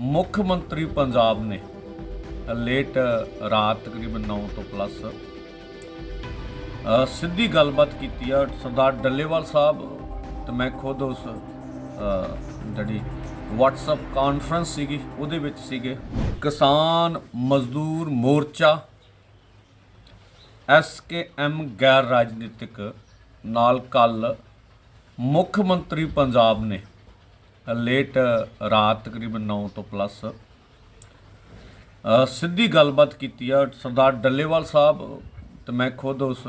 ਮੁੱਖ ਮੰਤਰੀ ਪੰਜਾਬ ਨੇ ਲੇਟ ਰਾਤ ਤਕਰੀਬਨ 9 ਤੋਂ ਪਲੱਸ ਸਿੱਧੀ ਗੱਲਬਾਤ ਕੀਤੀ ਆ ਸਰਦਾਰ ਡੱਲੇਵਾਲ ਸਾਹਿਬ ਤੇ ਮੈਂ ਖੁਦ ਉਸ ਜਿਹੜੀ WhatsApp ਕਾਨਫਰੰਸ ਸੀਗੀ, ਉਹਦੇ ਵਿੱਚ ਸੀਗੇ, ਕਿਸਾਨ ਮਜ਼ਦੂਰ ਮੋਰਚਾ ਐਸਕੇਐਮ ਗੈਰ ਰਾਜਨੀਤਿਕ, ਨਾਲ ਕੱਲ ਮੁੱਖ ਮੰਤਰੀ ਪੰਜਾਬ ਨੇ ਲੇਟ uh, ਰਾਤ ਤਕਰੀਬਨ 9 ਤੋਂ ਪਲੱਸ ਸਿੱਧੀ ਗੱਲਬਾਤ ਕੀਤੀ ਆ ਸਰਦਾਰ ਡੱਲੇਵਾਲ ਸਾਹਿਬ ਤੇ ਮੈਂ ਖੁਦ ਉਸ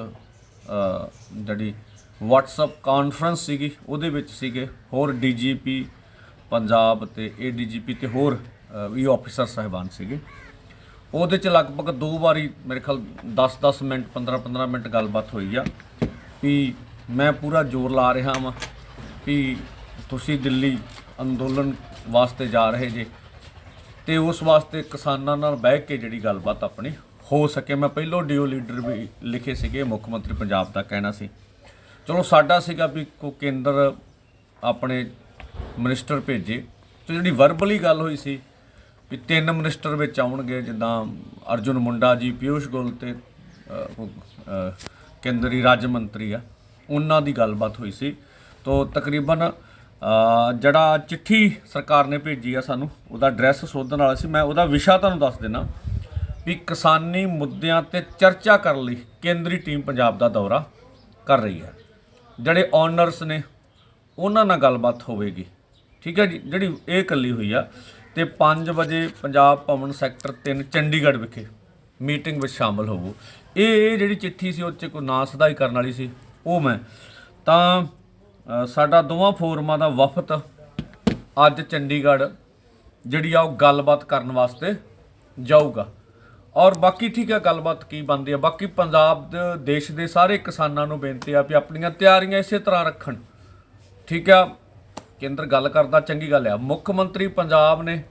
ਜਿਹੜੀ WhatsApp ਕਾਨਫਰੰਸ ਸੀਗੀ, ਉਹਦੇ ਵਿੱਚ ਸੀਗੇ। ਹੋਰ ਡੀਜੀਪੀ ਪੰਜਾਬ ਤੇ ਏਡੀਜੀਪੀ ਤੇ ਹੋਰ ਵੀ ਆਫੀਸਰ ਸਾਹਿਬਾਨ ਸੀਗੇ। ਉਹਦੇ ਚ ਲਗਭਗ ਦੋ ਵਾਰੀ ਮੇਰੇ ਖਿਆਲ 10-10 ਮਿੰਟ 15-15 ਮਿੰਟ ਗੱਲਬਾਤ ਹੋਈ ਆ ਵੀ ਮੈਂ ਪੂਰਾ ਜ਼ੋਰ ਲਾ ਰਿਹਾ ਹਾਂ ਵੀ ਤੁਸੀਂ ਦਿੱਲੀ ਅੰਦੋਲਨ ਵਾਸਤੇ ਜਾ ਰਹੇ ਜੇ, ਤੇ ਉਸ ਵਾਸਤੇ ਕਿਸਾਨਾਂ ਨਾਲ ਬਹਿ ਕੇ ਜਿਹੜੀ ਗੱਲਬਾਤ ਆਪਣੀ ਹੋ ਸਕੇ। ਮੈਂ ਪਹਿਲੋਂ ਡੀਓ ਲੀਡਰ ਵੀ ਲਿਖੇ ਸੀਗੇ, ਮੁੱਖ ਮੰਤਰੀ ਪੰਜਾਬ ਦਾ ਕਹਿਣਾ ਸੀ। ਚਲੋ, ਸਾਡਾ ਸੀਗਾ ਵੀ ਕੋ ਕੇਂਦਰ ਆਪਣੇ ਮਿਨਿਸਟਰ ਭੇਜੇ। ਤੇ ਜਿਹੜੀ ਵਰਬਲੀ ਗੱਲ ਹੋਈ ਸੀ ਵੀ ਤਿੰਨ ਮਿਨਿਸਟਰ ਵਿੱਚ ਆਉਣਗੇ, ਜਿੱਦਾਂ ਅਰਜੁਨ ਮੁੰਡਾ ਜੀ ਪਿਊਸ਼ ਗੋਇਲ ਤੇ ਕੇਂਦਰੀ ਰਾਜ ਮੰਤਰੀ ਆ, ਉਹਨਾਂ ਦੀ ਗੱਲਬਾਤ ਹੋਈ ਸੀ। ਤੋਂ ਤਕਰੀਬਨ ਜਿਹੜਾ ਚਿੱਠੀ ਸਰਕਾਰ ਨੇ ਭੇਜੀ ਆ ਸਾਨੂੰ, ਉਹਦਾ ਐਡਰੈਸ ਸੋਧਣ ਵਾਲਾ ਸੀ। ਮੈਂ ਉਹਦਾ ਵਿਸ਼ਾ ਤੁਹਾਨੂੰ ਦੱਸ ਦੇਣਾ ਵੀ ਕਿਸਾਨੀ ਮੁੱਦਿਆਂ ਤੇ ਚਰਚਾ ਕਰਨ ਲਈ ਕੇਂਦਰੀ ਟੀਮ ਪੰਜਾਬ ਦਾ ਦੌਰਾ ਕਰ ਰਹੀ ਹੈ। ਜਿਹੜੇ ਓਨਰਸ ਨੇ, ਉਹਨਾਂ ਨਾਲ ਗੱਲਬਾਤ ਹੋਵੇਗੀ। ਠੀਕ ਹੈ ਜੀ? ਜਿਹੜੀ ਇਹ ਕੱਲੀ ਹੋਈ ਆ। ਤੇ 5 ਵਜੇ ਪੰਜਾਬ ਭਵਨ ਸੈਕਟਰ 3 ਚੰਡੀਗੜ੍ਹ ਵਿਖੇ ਮੀਟਿੰਗ ਵਿੱਚ ਸ਼ਾਮਲ ਹੋਵੋ। ਇਹ ਇਹ ਜਿਹੜੀ ਚਿੱਠੀ ਸੀ, ਉਹ 'ਚ ਕੋਈ ਨਾਂ ਸਦਾਈ ਕਰਨ ਵਾਲੀ ਸੀ, ਉਹ ਮੈਂ ਤਾਂ ਸਾਡਾ ਦੋਵਾਂ ਫੋਰਮਾਂ ਦਾ ਵਫਦ ਅੱਜ ਚੰਡੀਗੜ੍ਹ, ਜਿਹੜੀ ਆ ਉਹ ਗੱਲਬਾਤ ਕਰਨ ਵਾਸਤੇ ਜਾਊਗਾ। ਔਰ ਬਾਕੀ ਠੀਕ ਆ, ਗੱਲਬਾਤ ਕੀ ਬਣਦੀ ਆ? ਬਾਕੀ ਪੰਜਾਬ ਦੇ, ਦੇਸ਼ ਦੇ ਸਾਰੇ ਕਿਸਾਨਾਂ ਨੂੰ ਬੇਨਤੀ ਆ ਵੀ ਆਪਣੀਆਂ ਤਿਆਰੀਆਂ ਇਸੇ ਤਰ੍ਹਾਂ ਰੱਖਣ। ਠੀਕ ਆ? ਕੇਂਦਰ ਗੱਲ ਕਰਦਾ, ਚੰਗੀ ਗੱਲ ਆ। ਮੁੱਖ ਮੰਤਰੀ ਪੰਜਾਬ ਨੇ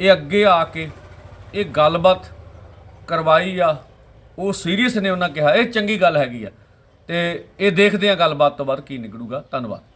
ਇਹ ਅੱਗੇ ਆ ਕੇ ਇਹ ਗੱਲਬਾਤ ਕਰਵਾਈ ਆ। ਉਹ ਸੀਰੀਅਸ ਨੇ ਉਹਨਾਂ ਕਿਹਾ। ਇਹ ਚੰਗੀ ਗੱਲ ਹੈਗੀ ਆ। ਤੇ ਇਹ ਦੇਖਦੇ ਆ ਗੱਲਬਾਤ ਤੋਂ ਬਾਅਦ ਕੀ ਨਿਕਲੂਗਾ। ਧੰਨਵਾਦ।